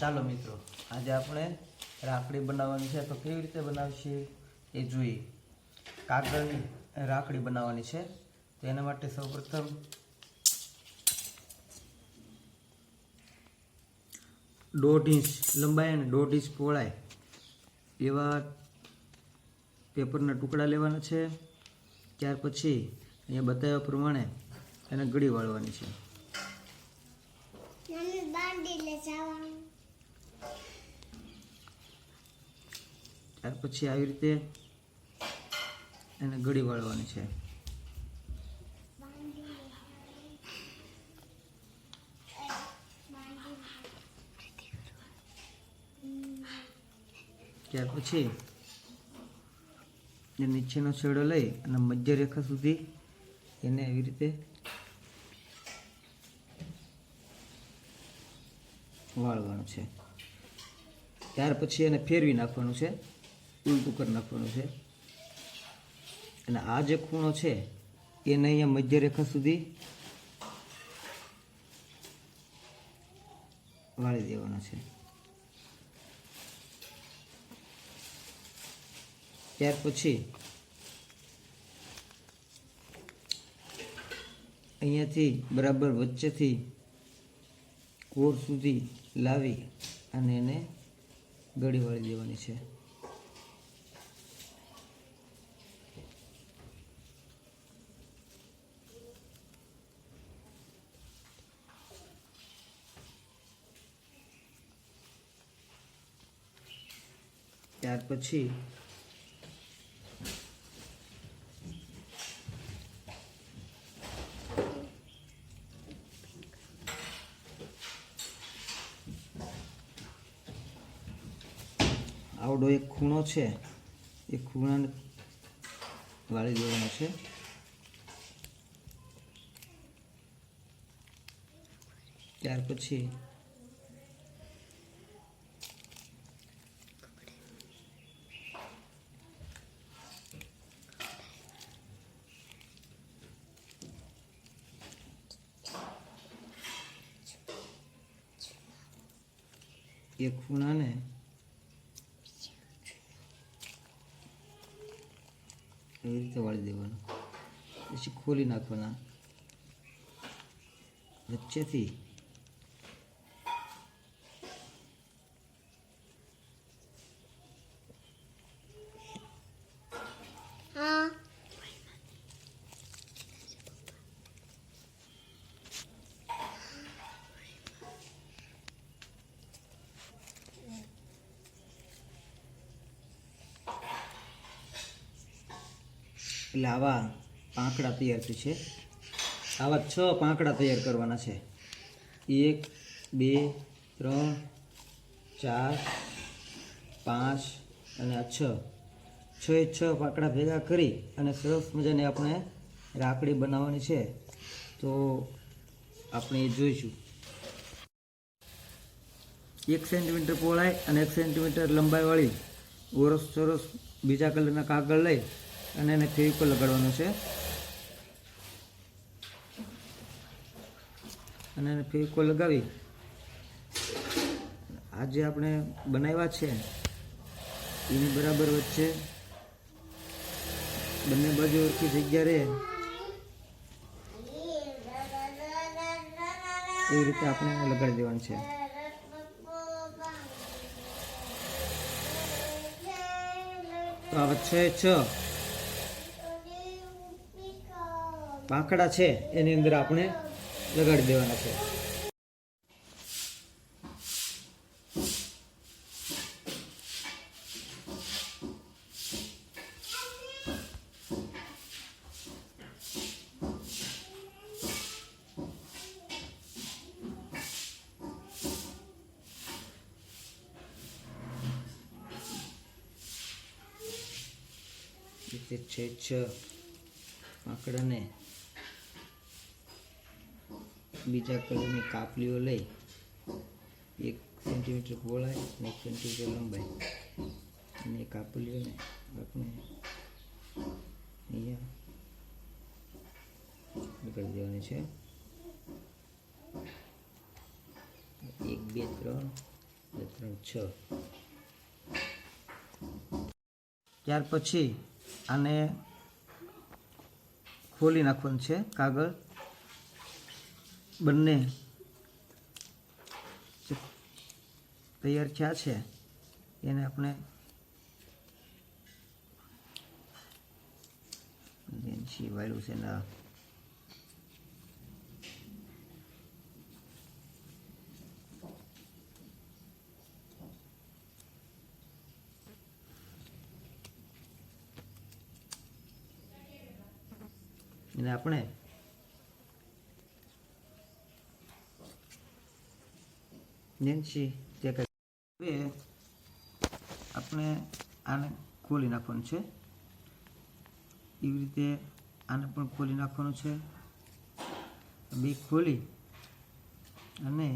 ચાલો મિત્રો, આજે આપણે રાખડી બનાવવાની છે. તો કેવી રીતે બનાવશે એ જોઈએ. કાગળની રાખડી બનાવવાની છે. તો એના માટે સૌપ્રથમ દોઢ ઇંચ લંબાઈ અને દોઢ ઇંચ પહોળાઈ એવા પેપરના ટુકડા લેવાના છે. ત્યાર પછી અહીંયા બતાવ્યા પ્રમાણે એને ગળી વાળવાની છે. ત્યાર પછી આવી રીતે એને ગળી વાળવાની છે. ત્યાર પછી એ નીચેનો છેડો લઈ અને મધ્ય રેખા સુધી એને આવી રીતે વાળવાનું છે. ત્યાર પછી એને ફેરવી નાખવાનું છે. ઉલટું કરી નાખવાનું છે. અને આ જે ખૂણો છે એને અહીંયા મધ્યરેખા સુધી વાળી દેવાનો છે. ત્યાર પછી અહીંયાથી બરાબર વચ્ચેથી કોર સુધી લાવી અને એને ગળી વાળી દેવાની છે. ત્યાર પછી આવડો એક ખૂણો છે એ ખૂણાને વાળી દેવાનો છે. ત્યાર પછી એ ખૂણાને એવી રીતે વાળી દેવાનું. પછી ખોલી નાખવાના. વચ્ચેથી એટલે આવા પાંખડા તૈયાર છે. આવા છ પાંખડા તૈયાર કરવાના છે. એક, બે, ત્રણ, ચાર, પાંચ અને છ. છ એ છ પાંકડા ભેગા કરી અને સરસ મજાની આપણે રાખડી બનાવવાની છે. તો આપણે એ જોઈશું. એક સેન્ટીમીટર પહોળાઈ અને એક સેન્ટીમીટર લંબાઈવાળી ઓરસ ચોરસ બીજા કલરના કાગળ લઈ અને એને ફેવિકોલ લગાડવાનો છે? અને એને ફેવિકોલ લગાવી? આ જે આપણે બનાવ્યા છે, એની બરાબર વચ્ચે બંને બાજુ સરખી જગ્યા રહે. એવી રીતે આપણે લગાડી દેવાનું છે. તો આ વચ્ચે છ. પાંખડા છે એની અંદર આપણે લગાડી દેવાના છે. છે છ. આંકડાને બીજા કલરની કાપલીઓ લઈ એક સેન્ટીમીટર પહોળાઈ અને એક સેન્ટીમીટર લંબાઈ. અને કાપલીઓને આપણે અહીંયા નીકળી દેવાની છે. એક, બે, ત્રણ બે, ત્રણ, છ. ત્યાર પછી આને ખોલી નાખવાનું છે કાગળ. બંને તૈયાર થયા છે એને આપણે છે ને એને આપણે જેન્સી જે કંઈ હવે આપણે આને ખોલી નાખવાનું છે. એવી રીતે આને પણ ખોલી નાખવાનું છે. બે ખોલી અને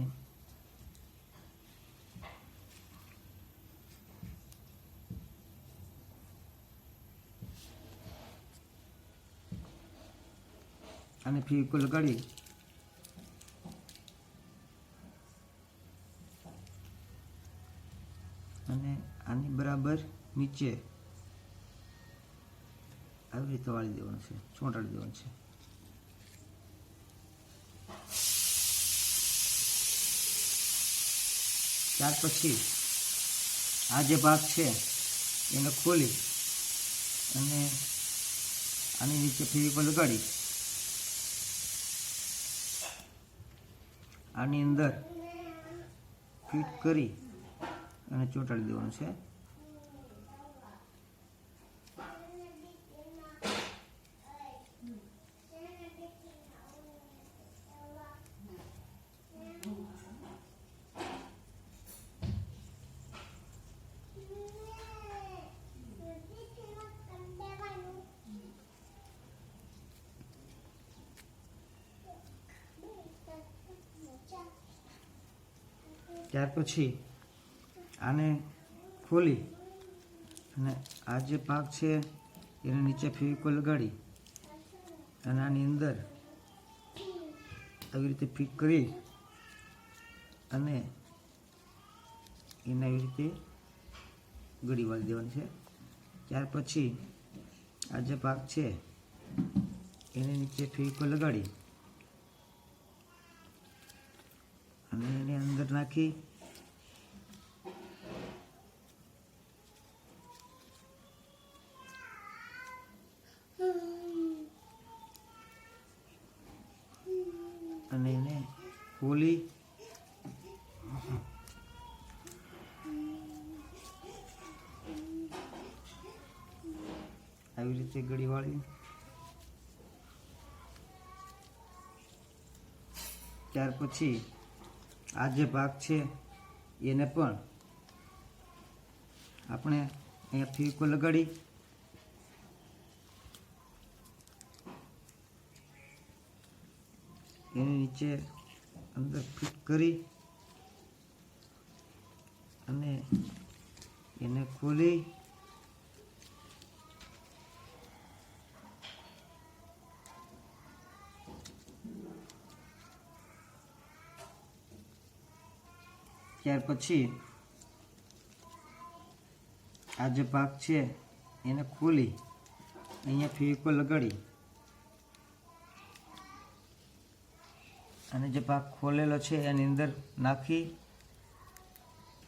આને ફેવિકોલ લગાડી અને આની બરાબર નીચે આવી રીતે વાળી દેવાનું છે, ચોંટાડી દેવાનું છે. ત્યાર પછી આ જે ભાગ છે, એને ખોલી અને આની નીચે ફેવિકોલ લગાડી. આની અંદર ફિટ કરી અને ચોંટાડી દેવાનું છે. ત્યાર પછી આને ખોલી અને આ જે ભાગ છે એને નીચે ફેવિકોલ લગાડી અને આની અંદર આવી રીતે ફિટ કરી અને એને આવી રીતે ગળી વાળી દેવાની છે. ત્યાર પછી આ જે ભાગ છે એને નીચે ફેવિકોલ લગાડી અને એની અંદર નાખી અને એને ખોલી આવી રીતે ગળી વાળી ત્યાર પછી આ જે ભાગ છે, એને પણ આપણે અહીંયા ફીકો લગાડી. એની નીચે અંદર ફિટ કરી અને એને ખોલી ત્યાર પછી આ જે ભાગ છે, એને ખોલી, અહીંયા ફેવિકોલ લગાડી. અને જે ભાગ ખોલેલો છે, એની અંદર નાખી,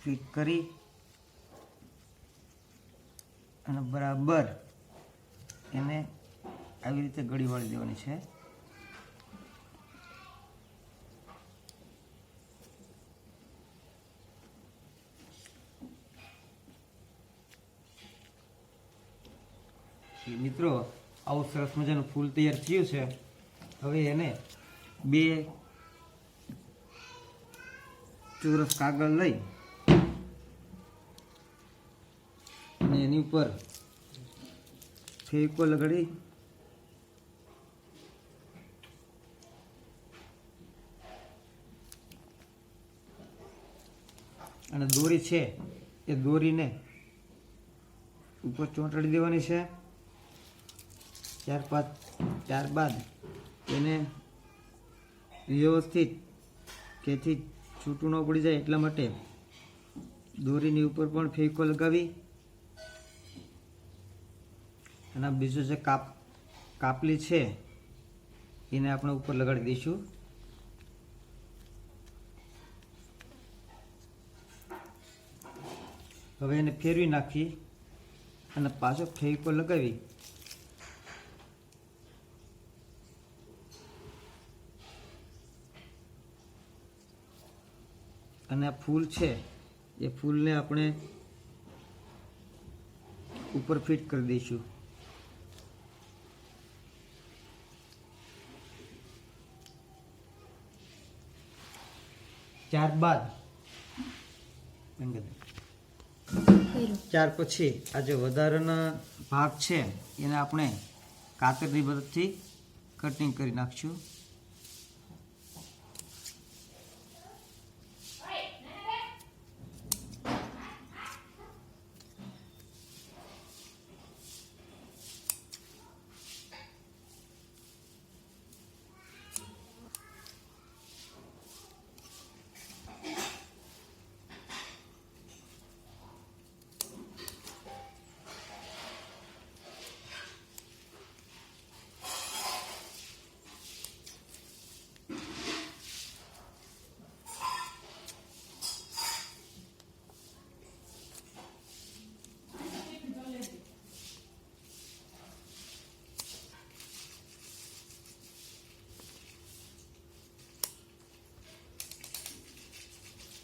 ફિટ કરી અને બરાબર એને આવી રીતે ગળી વાળી દેવાની છે. મિત્રો, આવું સરસ મજાનું ફૂલ તૈયાર થયું છે. હવે એને બે ચોરસ કાગળ લઈ અને એની ઉપર ફેકો લગાડી અને દોરી છે એ દોરીને ઉપર ચોંટાડી દેવાની છે. ત્યારબાદ ત્યારબાદ એને વ્યવસ્થિત કેથી છૂટું ન પડી જાય એટલા માટે દોરીની ઉપર પણ ફેવિકોલ લગાવી અને બીજું જે કાપ, કાપલી છે, એને આપણે ઉપર લગાડી દઈશું. હવે એને ફેરવી નાખી અને પાછો ફેવિકોલ લગાવી. અને આ ફૂલ છે એ ફૂલને આપણે ઉપર ફિટ કરી દઈશું. ત્યારબાદ ત્યાર પછી આ જે વધારાના ભાગ છે એને આપણે કાતરની મદદથી કટિંગ કરી નાખશું.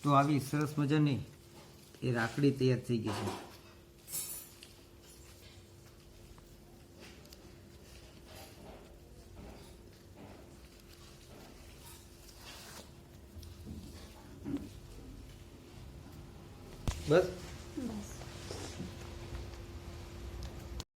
તો આવી સરસ મજાની એ રાખડી તૈયાર થઈ ગઈ છે. બસ.